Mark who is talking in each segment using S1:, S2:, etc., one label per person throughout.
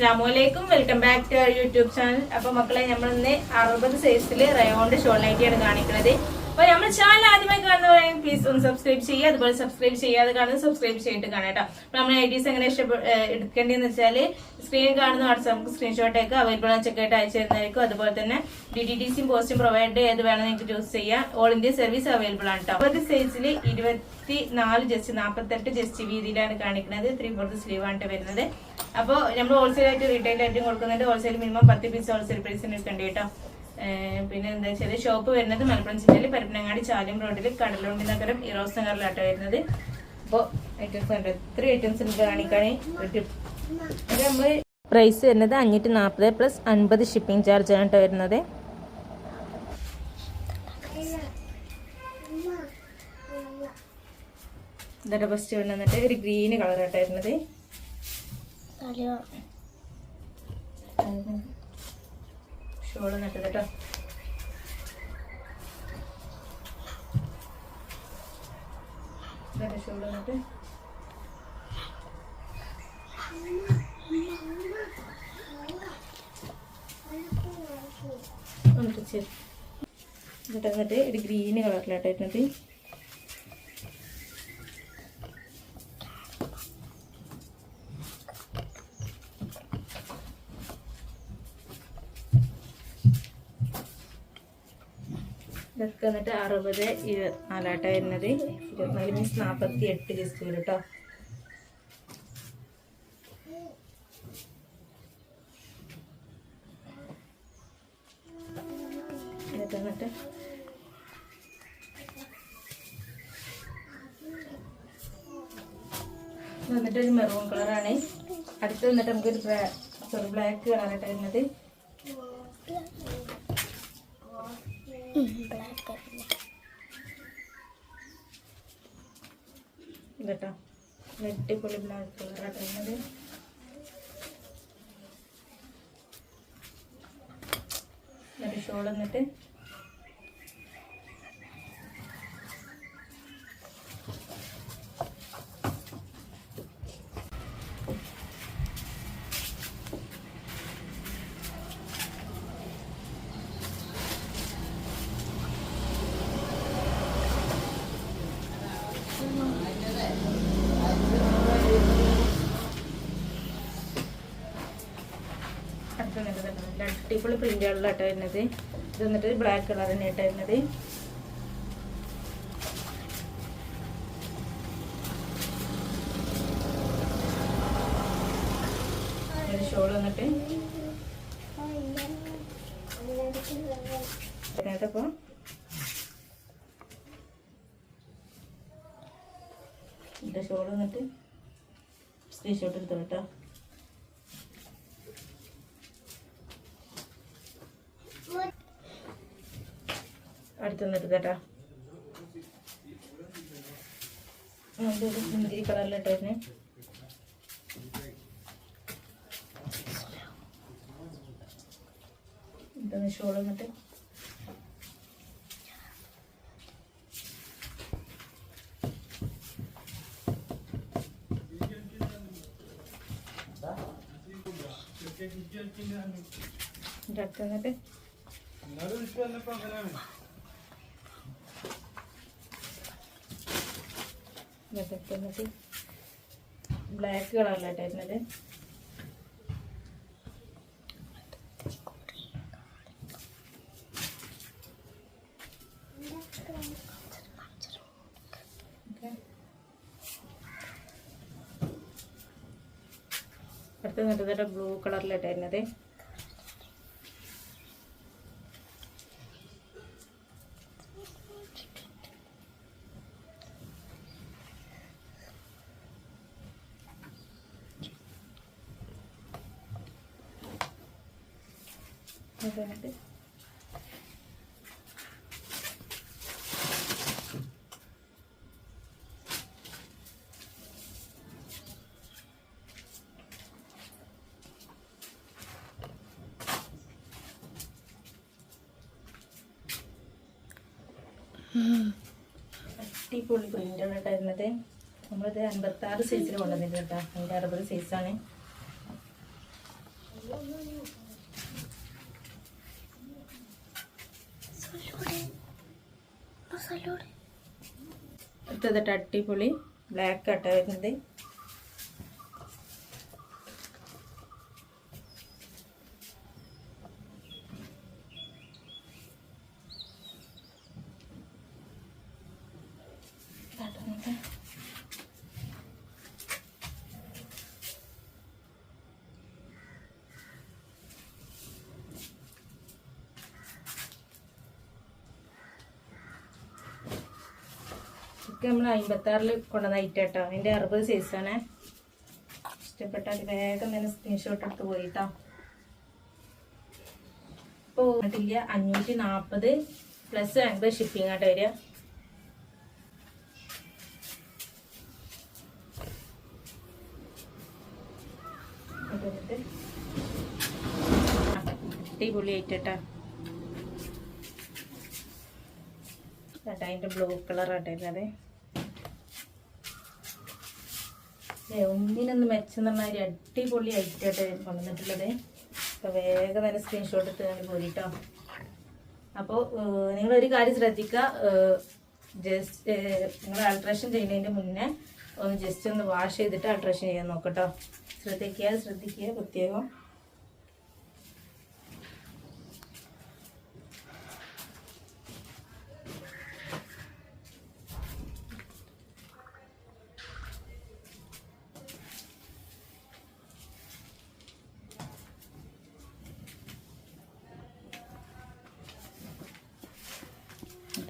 S1: അസ്ലാമലൈക്കും welcome back to our YouTube channel അപ്പൊ മക്കളെ നമ്മൾ ഇന്ന് അറുപത് സൈസിൽ റയോണ്ട് ഷോൾ നൈറ്റിയാണ് കാണിക്കുന്നത്. അപ്പൊ നമ്മൾ ചാനൽ ആദ്യമായി കാണുന്നവരെ പ്ലീസ് ഒന്ന് സബ്സ്ക്രൈബ് ചെയ്യുക. അതുപോലെ സബ്സ്ക്രൈബ് ചെയ്യാതെ കാണുന്നത് സബ്സ്ക്രൈബ് ചെയ്തിട്ട് കാണാം കേട്ടോ. അപ്പൊ നമ്മൾ എങ്ങനെ ഇഷ്ടപ്പെട്ട എടുക്കേണ്ടതെന്ന് വെച്ചാൽ സ്ക്രീനിൽ കാണുന്ന വാട്സാപ്പ് നമുക്ക് സ്ക്രീൻഷോട്ട് ആയിരിക്കും അവൈലബിൾ ആണ് ചെക്കായിട്ട് അയച്ചു തരുന്നതായിരിക്കും. അതുപോലെ തന്നെ ഡി ഡി ടി സിയും പോസ്റ്റും പ്രൊവൈഡ് ചെയ്ത് വേണം നിങ്ങൾക്ക് ചൂസ് ചെയ്യാം. ഓൾ ഇന്ത്യ സർവീസ് അവൈലബിൾ ആണ് കേട്ടോ. അറുപത് സൈസിൽ ഇരുപത്തി നാല് ജസ്റ്റ് നാൽപ്പത്തെട്ട് ജസ്റ്റ് വീതിയിലാണ് കാണിക്കുന്നത്. ത്രീ ഫോർത്ത് സ്ലീവ് ആണ് വരുന്നത്. അപ്പോൾ നമ്മൾ ഹോൾസെയിൽ ആയിട്ട് റീറ്റെയിൽ ആയിട്ടും കൊടുക്കുന്നുണ്ട്. ഹോൾസെയിൽ മിനിമം പത്ത് പീസ് ഹോൾസെയിൽ പ്രൈസിന് എടുക്കേണ്ടി കേട്ടോ പിന്നെ എന്താ വെച്ചാൽ ഷോപ്പ് വരുന്നത് മലപ്പുറം ജില്ലയിൽ പരപ്പനങ്ങാടി ചാലിയം റോഡിൽ കടലുണ്ടി നഗരം ഇറോസ് നഗറിലാട്ടോ വരുന്നത്. അപ്പോൾ ഐറ്റംസ് ഉണ്ട് ഇത്ര ഐറ്റംസ് ഉണ്ട് കാണിക്കാണേ അത് നമ്മൾ പ്രൈസ് വരുന്നത് അഞ്ഞൂറ്റി നാൽപ്പത് പ്ലസ് അൻപത് ഷിപ്പിംഗ് ചാർജ് ആണ് കേട്ടോ വരുന്നത്. ഇതൊക്കെ ഫസ്റ്റ് വന്നിട്ട് ഒരു ഗ്രീന് കളർ വരുന്നത്. ഷോൾ നട്ടത് കേട്ടോ ഷോൾ നട്ട് എന്നിട്ട് ചെറു എന്നിട്ട് എന്നിട്ട് ഒരു ഗ്രീന് കളറിലാട്ടോ ഇതൊക്കെ എന്നിട്ട് അറുപത് ഇരുപത്തിനാലാട്ടോ വരുന്നത്. ഇരുപത്തിനാല് മീൻസ് നാൽപ്പത്തി എട്ട് ലിസ്റ്റ് വരും കേട്ടോ. എന്നിട്ട് വന്നിട്ട് ഒരു മെറൂൺ കളറാണ് അടുത്ത് വന്നിട്ട് നമുക്കൊരു സോറി ബ്ലാക്ക് കളറായിട്ട് വരുന്നത്. ഇതട്ടോ. വെട്ടിപ്പൊളി ബ്ലാക്ക് കളറായിട്ട് വരുന്നത് എന്നിട്ട് ഷോൾ എന്നിട്ട്. അടുത്ത വന്നിട്ട് ഇതാണ്. നല്ല അടിപൊളി പ്രിന്റുകളിലാട്ടോ വരുന്നത്. ഇത് വന്നിട്ട് ബ്ലാക്ക് കളർ തന്നെ ആയിട്ട് വരുന്നത്. ഷോൾ വന്നിട്ട്. ഇതിന്റെ ഷോൾ വന്നിട്ട് സ്ക്രീൻഷോട്ട് എടുത്തോ അടുത്ത് നിർത്തട്ടാ കേട്ടോ മുന്തിരി കളറിലിട്ടായിരുന്നു ഇതൊന്ന് ഷോൾ എന്നിട്ട് അടുത്ത് നിന്നിട്ട് ഇതൊക്കെ എന്നിട്ട് ബ്ലാക്ക് കളറിലായിട്ട് വരുന്നത് അടുത്ത നിന്നിട്ട് ബ്ലൂ കളറിലായിട്ട് വരുന്നത് ഇത് വന്നിട്ട് അടിപൊളി പ്രിന്റാണ് കേട്ടോ വരുന്നത് നമ്മളിത് അൻപത്തി ആറ് സൈസിൽ കൊണ്ടുവന്നിട്ടുണ്ട് കേട്ടോ. അതിന്റെ അറുപത് സൈസാണ് അടുത്തത് അടിപൊളി ബ്ലാക്ക് ആട്ട ഇതൊക്കെ നമ്മൾ അമ്പത്താറിൽ കൊണ്ടുവന്ന ഐറ്റം കേട്ടോ അതിന്റെ അറുപത് സൈസാണ് ഇഷ്ടപ്പെട്ടാൽ വേഗം തന്നെ സ്ക്രീൻഷോട്ട് എടുത്ത് പോയിട്ടോ. ഇപ്പോൾ വന്നിട്ടില്ല. അഞ്ഞൂറ്റി നാൽപ്പത് പ്ലസ് അൻപത് ഷിപ്പിംഗ് ആയിട്ട് വരിക. ഇത് വന്നിട്ട് അടിപൊളി ആയിട്ടാ കേട്ടോ അതിന്റെ ബ്ലൂ കളറാട്ടെ വരുന്നത്. ഒന്നിനൊന്ന് മെച്ചെന്ന മാതിരി അടിപൊളി ഐറ്റായിട്ട് കൊണ്ടുവന്നിട്ടുള്ളത്. അപ്പോൾ വേഗം തന്നെ സ്ക്രീൻഷോട്ട് എടുത്ത് ഞാൻ പോരിട്ടോ. അപ്പോൾ ഒരു കാര്യം ശ്രദ്ധിക്കുക. ജസ്റ്റ് നിങ്ങൾ അൾട്രേഷൻ ചെയ്യുന്നതിന്റെ മുന്നേ ഒന്ന് ജസ്റ്റ് ഒന്ന് വാഷ് ചെയ്തിട്ട് അൾട്രേഷൻ ചെയ്യാൻ നോക്കട്ടോ ശ്രദ്ധിക്കുക ശ്രദ്ധിക്കുക പ്രത്യേകം.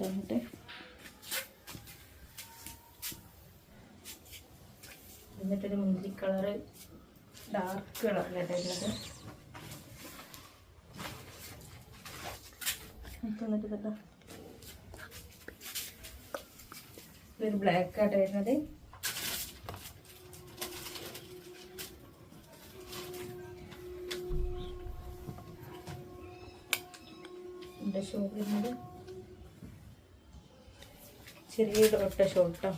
S1: എന്നിട്ട് എന്നിട്ടൊരു മുന്തിരി കളറ് ഡാർക്ക് കളറിലായിട്ട് വരുന്നത് എന്നിട്ട് കേട്ടോ ഇതൊരു ബ്ലാക്ക് ആയിട്ട് വരുന്നത് ചെറിയ ഒട്ട ഷോട്ടോ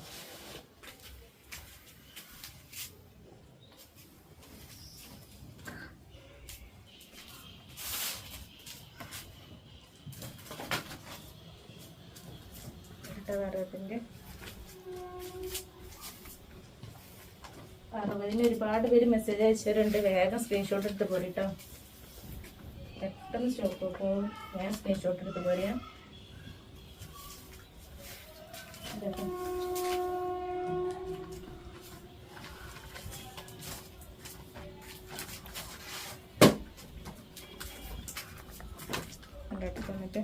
S1: ഒരുപാട് പേര് മെസ്സേജ് അയച്ചവരുണ്ട്. വേഗം സ്ക്രീൻഷോട്ട് എടുത്ത് പോരിട്ടോ പെട്ടെന്ന് സ്റ്റോക്ക് പോകും. ഞാൻ സ്ക്രീൻഷോട്ട് എടുത്ത് പോരാ. ഇതൊക്കെ. കണ്ടിട്ട് വന്നിട്ട്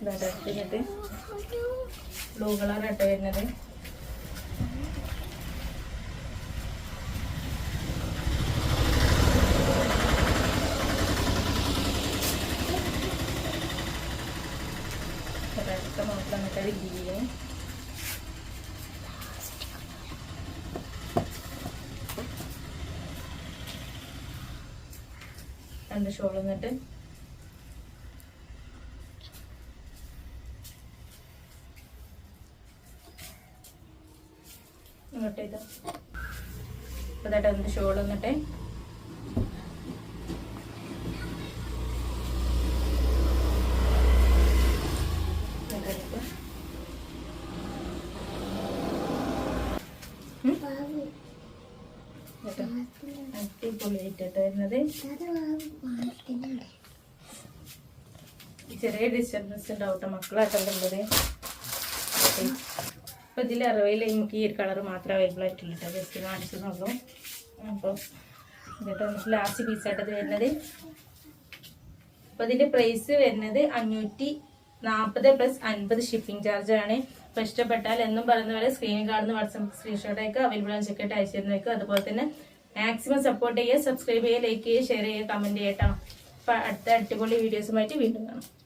S1: ഇതാ എടുത്തിട്ട് ബ്ലൂ കളർ ആയിട്ട് വരുന്നത്. രണ്ട് ഷോൾ എന്നിട്ട് ഇങ്ങോട്ട് ഇത് ഇതായിട്ട് ഒന്ന് ഷോൾ വരുന്നത്. ചെറിയ ഡിസ്റ്റർബൻസ് ഉണ്ടാവട്ടെ മക്കളായിട്ടല്ലേ ഉള്ളത്. അപ്പോൾ ഇതിൽ അറുപതിൽ എനിക്ക് ഈ ഒരു കളർ മാത്രമേ അവൈലബിൾ ആയിട്ടുള്ളൂ കേട്ടോ ജസ്റ്റ് കാണിച്ചെന്നുള്ളൂ അപ്പോൾ എന്നിട്ട് നമുക്ക് ലാസ്റ്റ് പീസായിട്ടത് വരുന്നത് അപ്പോൾ ഇതിന്റെ പ്രൈസ് വരുന്നത് അഞ്ഞൂറ്റി നാൽപ്പത് പ്ലസ് അൻപത് ഷിപ്പിംഗ് ചാർജാണ് അപ്പോൾ ഇഷ്ടപ്പെട്ടാൽ എന്നും പറയുന്ന പോലെ സ്ക്രീനിൽ കാണുന്ന വാട്സപ്പ് സ്ക്രീൻഷോട്ട് അയക്കുക അവൈലബിൾ ആണ്. ചെക്കായിട്ട് അയച്ചു തരുന്നേക്കും അതുപോലെ തന്നെ മാക്സിമം സപ്പോർട്ട് ചെയ്യുക സബ്സ്ക്രൈബ് ചെയ്യുക ലൈക്ക് ചെയ്യുക ഷെയർ ചെയ്യുക കമന്റ് ചെയ്യട്ടോ അപ്പോൾ അടുത്ത അടിപൊളി വീഡിയോസുമായിട്ട് വീണ്ടും കാണാം.